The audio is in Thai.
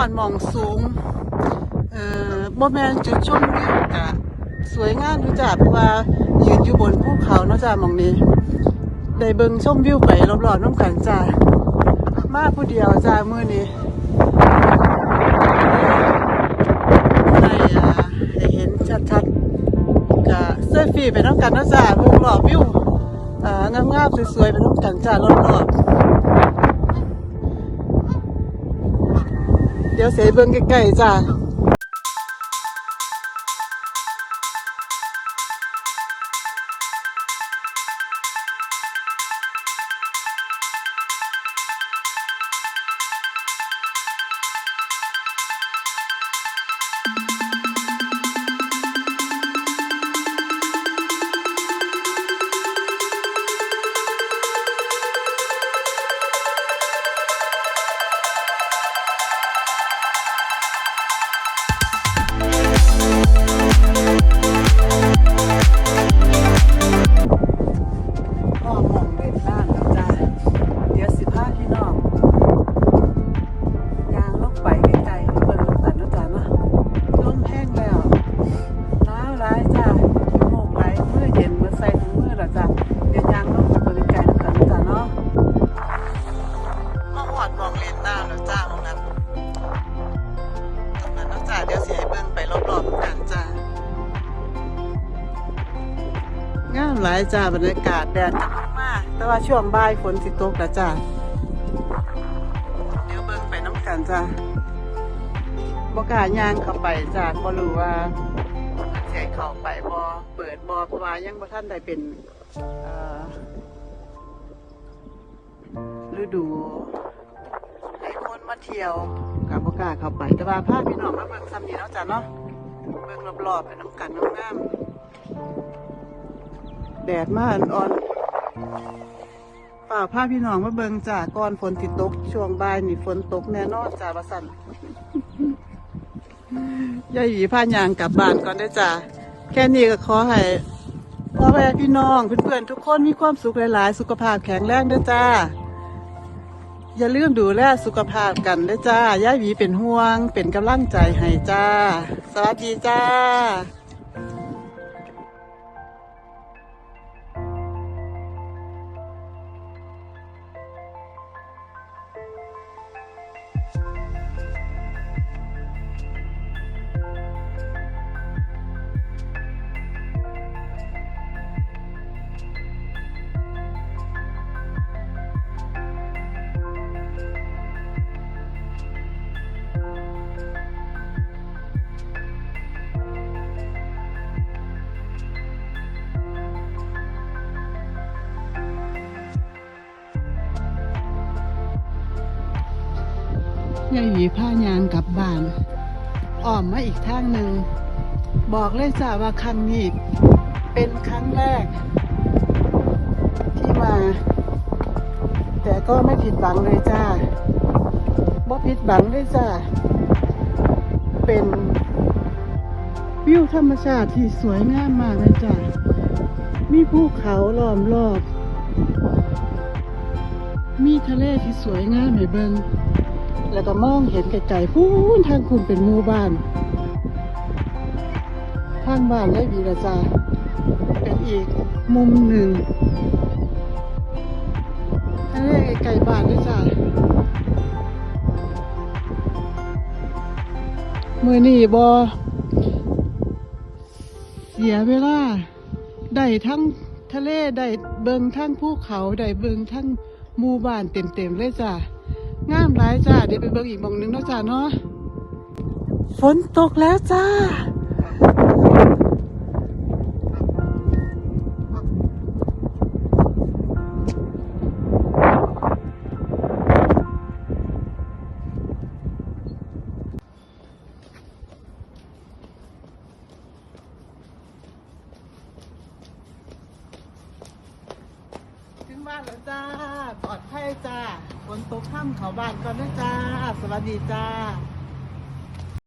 อดมองสูง เอ่อบ่แมนจุดชมวิวกะสวยงามอยู่จ้ะเพราะว่ายืนอยู่บนภูเขาเนาะจ้ะมองนี้ ได้เบิ่งชมวิวไปรอบๆน้ำกันจ้ะมาผู้เดียวจ้ะมื้อนี้ได้อ่าให้เห็นชัดๆกะเสื้อฟีไปน้ำกันเนาะจ้ะเบิ่งรอบวิวอ่างามๆสวยๆไปน้ำกันจ้ะรอบๆ เดี๋ยวเสยเบิ่งใกล้ๆจ้ะ งามหลายจ้าบรรยากาศแดดจังมากแต่ว่าช่วงบ่ายฝนสิตกแล้วจ้าเดี๋ยวเบิ่งไปน้ำกันจ้าบกล้าย่างเข้าไปจ้าบ่รู้ว่าเสียเข้าไปบ่เปิดบ่เพราะว่ายังบ่ทันได้เป็นอ่อฤดูให้คนมาเที่ยวกับบกล้าเข้าไป แต่ว่าพาพี่น้องมาเบิ่งซ้ำนี่เนาะจ้าเนาะเบิ่งรอบๆไปน้ำกันน้ำงาม แดดมาอ่อนๆป่าผ้าพี่น้องมาเบิงจาก่อนฝนติดตก ช่วงบ่ายนี่ฝนตกแน่นอนจ้าบสันยายหวีผ้ายางกลับบ้านก่อนได้จ้าแค่นี้ก็ขอให้พ่อแม่พี่น้องเพื่อนๆทุกคนมีความสุขหลายๆ สุขภาพแข็งแรงเด้จ้า อย่าลืมดูแลสุขภาพกันเด้จ้ายายหวีเป็นห่วงเป็นกำลังใจให้จ้า สวัสดีจ้า ยายหวีผ้ายางกลับบ้านอ้อมมาอีกทางหนึ่ง บอกเลยจ้าว่าครั้งนี้เป็นครั้งแรก ที่มา แต่ก็ไม่ผิดหวังเลยจ้าบ่ผิดหวังเลยจ้าเป็นวิวธรรมชาติที่สวยงามมากเลยจ้ามีภูเขาล้อมรอบ มีทะเลที่สวยงามให้เบิง แล้วก็มองเห็นไกลๆพูนทางคุณเป็นหมู่บ้าน ทางบ้านได้วีระจาเป็นอีกมุมหนึ่งทะเลไกลบ้านด้วยจ้ามือนี่บอเสียเวลาได้ทั้งทะเลได้เบิงทั้งภูเขาได้เบิงทั้งหมู่บ้านเต็มๆเลยจ้า งามหลายจ้าเดี๋ยวไปเบิงอีกมองหนึงเนาะจ้าเนาะฝนตกแล้วจ้า บ้านแล้วจ้าปลอดภัยจ้าฝนตกข้ามเขาบ้านก่อนนะจ้า สวัสดีจ้า